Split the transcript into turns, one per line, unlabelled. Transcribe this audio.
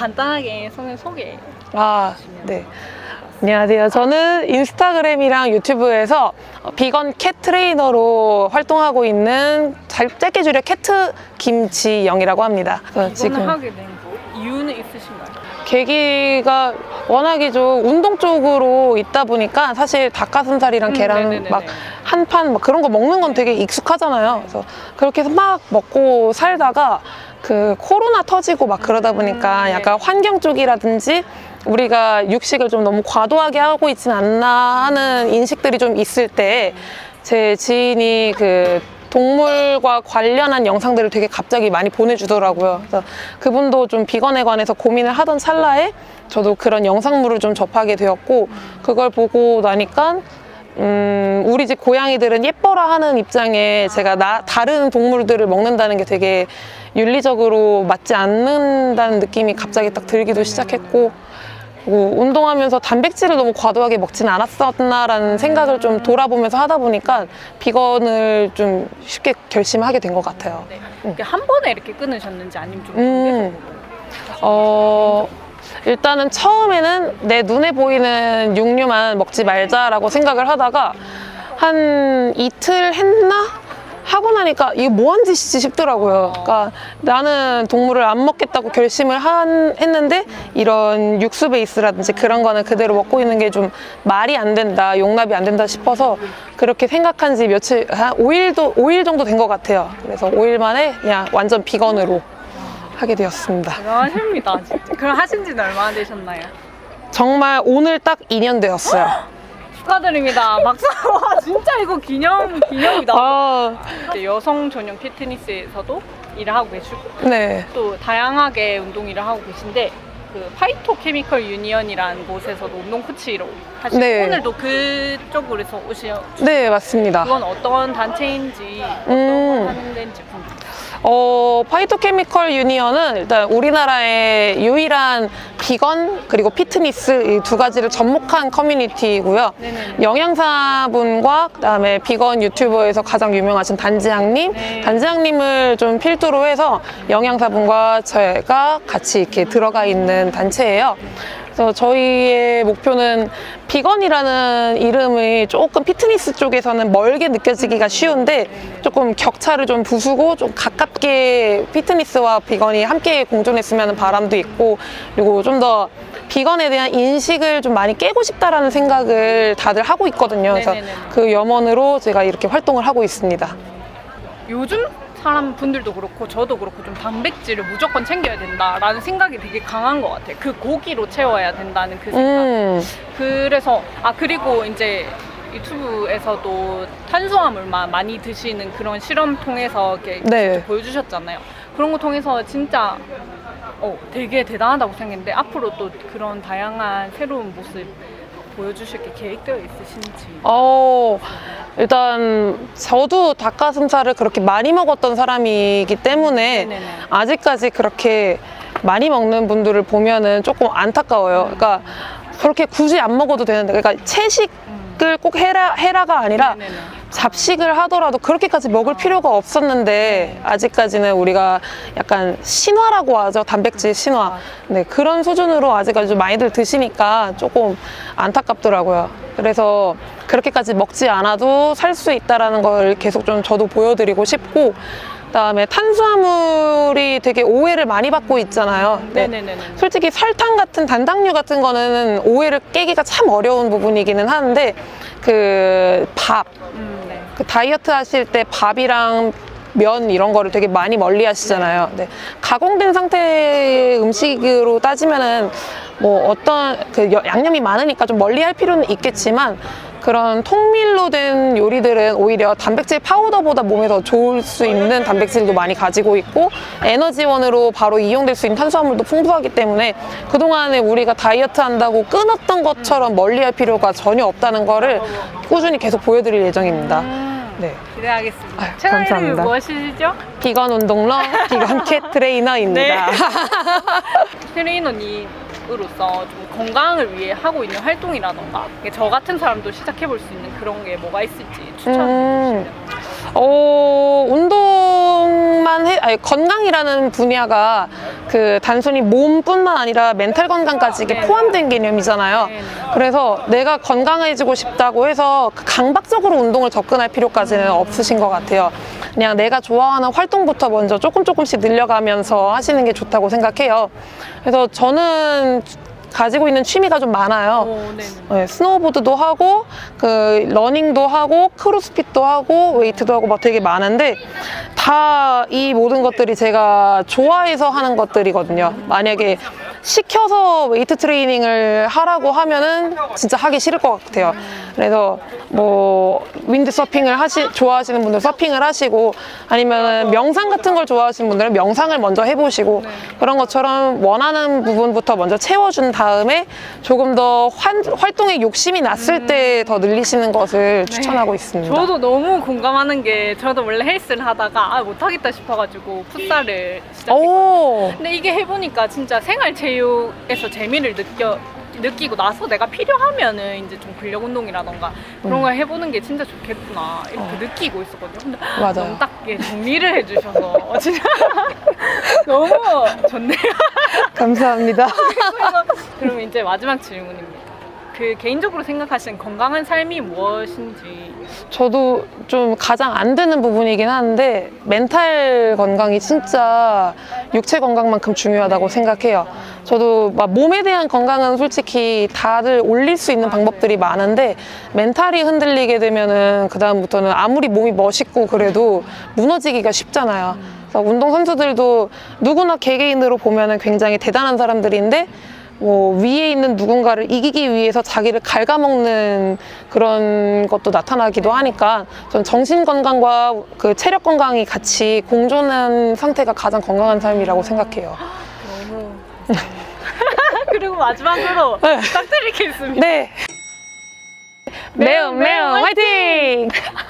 간단하게 성의 소개.
아, 네. 안녕하세요. 저는 인스타그램이랑 유튜브에서 비건 캣 트레이너로 활동하고 있는 잘 짧게 줄여 캣트 김지영이라고 합니다. 그래서
이거는 하게 된?
계기가 워낙이죠. 운동 쪽으로 있다 보니까 사실 닭가슴살이랑
음,
계란
네네네네.
막 한 판 막 그런 거 먹는 건 되게 익숙하잖아요. 그래서 그렇게 해서 막 먹고 살다가 그 코로나 터지고 막 그러다 보니까
음, 네.
약간 환경 쪽이라든지 우리가 육식을 좀 너무 과도하게 하고 있진 않나 하는 인식들이 좀 있을 때 제 지인이 그 동물과 관련한 영상들을 되게 갑자기 많이 보내주더라고요. 그래서 그분도 좀 비건에 관해서 고민을 하던 찰나에 저도 그런 영상물을 좀 접하게 되었고 그걸 보고 나니까 음, 우리 집 고양이들은 예뻐라 하는 입장에 제가 나, 다른 동물들을 먹는다는 게 되게 윤리적으로 맞지 않는다는 느낌이 갑자기 딱 들기도 시작했고 운동하면서 단백질을 너무 과도하게 먹지는 않았었나라는 생각을 좀 돌아보면서 하다 보니까 비건을 좀 쉽게 결심하게 된 것 같아요.
네. 한 번에 이렇게 끊으셨는지 아니면 좀
음. 어, 일단은 처음에는 내 눈에 보이는 육류만 먹지 말자라고 생각을 하다가 한 이틀 했나? 하고 나니까 이게 뭐한 짓이지 싶더라고요. 그러니까 나는 동물을 안 먹겠다고 결심을 한, 했는데 이런 육수 베이스라든지 그런 거는 그대로 먹고 있는 게 좀 말이 안 된다, 용납이 안 된다 싶어서 그렇게 생각한 지 며칠, 한 5일도, 5일 정도 된 것 같아요. 그래서 5일 만에 그냥 완전 비건으로 하게 되었습니다.
대단하십니다, 진짜. 그럼 하신 지는 얼마나 되셨나요?
정말 오늘 딱 2년 되었어요.
축하드립니다. 박수! 와, 진짜 이거 기념, 기념이다.
아,
이제 여성 전용 피트니스에서도 일을 하고 계시고
네.
또 다양하게 운동 일을 하고 계신데 그 파이토 케미컬 유니언이라는 곳에서도 운동 코치로 하시고
네.
오늘도 그쪽으로서 오시요
네, 맞습니다.
그건 어떤 단체인지 어떤
음.
걸 하는 데인지 궁금해요.
어, 파이토케미컬 유니언은 일단 우리나라의 유일한 비건 그리고 피트니스 이 두 가지를 접목한 커뮤니티이고요.
네네네.
영양사분과 그다음에 비건 유튜버에서 가장 유명하신 단지향님,
네.
단지향님을 좀 필두로 해서 영양사분과 저희가 같이 이렇게 들어가 있는 단체예요. 그래서 저희의 목표는 비건이라는 이름이 조금 피트니스 쪽에서는 멀게 느껴지기가 쉬운데 조금 격차를 좀 부수고 좀 가깝게 피트니스와 비건이 함께 공존했으면 바람도 있고 그리고 좀 더 비건에 대한 인식을 좀 많이 깨고 싶다라는 생각을 다들 하고 있거든요. 그래서. 그 염원으로 제가 이렇게 활동을 하고 있습니다.
요즘 사람 분들도 그렇고 저도 그렇고 좀 단백질을 무조건 챙겨야 된다라는 생각이 되게 강한 것 같아요. 그 고기로 채워야 된다는 그 생각.
음,
그래서 아 그리고 이제 유튜브에서도 탄수화물만 많이 드시는 그런 실험 통해서 이렇게
네.
보여주셨잖아요. 그런 거 통해서 진짜 어 되게 대단하다고 생각했는데 앞으로 또 그런 다양한 새로운 모습 보여주실 게 계획되어 있으신지.
어, 일단 저도 닭가슴살을 그렇게 많이 먹었던 사람이기 때문에
네네네.
아직까지 그렇게 많이 먹는 분들을 보면은 조금 안타까워요. 그러니까 그렇게 굳이 안 먹어도 되는데, 그러니까 채식을 꼭 해라 해라가 아니라
네네네.
잡식을 하더라도 그렇게까지 먹을 필요가 없었는데 아직까지는 우리가 약간 신화라고 하죠 단백질 신화 네 그런 수준으로 아직까지 좀 많이들 드시니까 조금 안타깝더라고요 그래서 그렇게까지 먹지 않아도 살 수 있다라는 걸 계속 좀 저도 보여드리고 싶고 그다음에 탄수화물이 되게 오해를 많이 받고 있잖아요 네.
네네네네.
솔직히 설탕 같은 단당류 같은 거는 오해를 깨기가 참 어려운 부분이기는 한데 그 밥,
음, 네.
그 다이어트 하실 때 밥이랑 면 이런 거를 되게 많이 멀리 하시잖아요. 네. 가공된 상태의 음식으로 따지면은 뭐 어떤 그 여- 양념이 많으니까 좀 멀리 할 필요는 있겠지만 그런 통밀로 된 요리들은 오히려 단백질 파우더보다 몸에 더 좋을 수 있는 단백질도 많이 가지고 있고 에너지원으로 바로 이용될 수 있는 탄수화물도 풍부하기 때문에 그동안에 우리가 다이어트 한다고 끊었던 것처럼 멀리 할 필요가 전혀 없다는 거를 꾸준히 계속 보여드릴 예정입니다.
음,
네.
기대하겠습니다.
아유,
채널 이름이
감사합니다.
무엇이시죠?
비건 운동러, 비건 캣 트레이너입니다.
트레이너님 개인적으로서 좀 건강을 위해 하고 있는 활동이라던가 저 같은 사람도 시작해 볼 수 있는 그런 게 뭐가 있을지 추천해
음.
주시면
어, 운동만 해, 아니, 건강이라는 분야가 그 단순히 몸뿐만 아니라 멘탈 건강까지 이게
네.
포함된 개념이잖아요.
네, 네.
그래서 내가 건강해지고 싶다고 해서 그 강박적으로 운동을 접근할 필요까지는
음.
없으신 것 같아요. 그냥 내가 좋아하는 활동부터 먼저 조금 조금씩 늘려가면서 하시는 게 좋다고 생각해요. 그래서 저는 가지고 있는 취미가 좀 많아요.
오, 네네.
네, 스노우보드도 하고 그 러닝도 하고 크로스핏도 하고 웨이트도 하고 막 되게 많은데 다 이 모든 것들이 제가 좋아해서 하는 것들이거든요. 만약에 시켜서 웨이트 트레이닝을 하라고 하면은 진짜 하기 싫을 것 같아요. 그래서 뭐 윈드 서핑을 하시 좋아하시는 분들 서핑을 하시고 아니면 명상 같은 걸 좋아하시는 분들은 명상을 먼저 해보시고 그런 것처럼 원하는 부분부터 먼저 채워준 다음에 조금 더 환, 활동에 욕심이 났을 때 더 늘리시는 것을 추천하고 있습니다.
저도 너무 공감하는 게 저도 원래 헬스를 하다가 아, 못하겠다 싶어가지고 풋살을 시작했거든요.
오,
근데 이게 해보니까 진짜 생활체육에서 재미를 느껴 느끼고 나서 내가 필요하면은 이제 좀 근력 운동이라던가 그런 걸 해보는 게 진짜 좋겠구나 이렇게
음. 어.
느끼고 있었거든요. 근데
맞아요.
너무 딱 정리를 해주셔서 어, 진짜 너무 좋네요.
감사합니다.
그러면 이제 마지막 질문입니다. 그 개인적으로 생각하시는 건강한 삶이 무엇인지
저도 좀 가장 안 되는 부분이긴 한데 멘탈 건강이 진짜 육체 건강만큼 중요하다고 생각해요. 저도 막 몸에 대한 건강은 솔직히 다들 올릴 수 있는 방법들이 많은데 멘탈이 흔들리게 되면은 그 다음부터는 아무리 몸이 멋있고 그래도 무너지기가 쉽잖아요. 그래서 운동 선수들도 누구나 개개인으로 보면은 굉장히 대단한 사람들인데 뭐 위에 있는 누군가를 이기기 위해서 자기를 갉아먹는 그런 것도 나타나기도 하니까 전 정신 건강과 그 체력 건강이 같이 공존한 상태가 가장 건강한 삶이라고 생각해요.
너무 그리고 마지막으로
네.
부탁드리겠습니다.
네. 매운 매운 화이팅!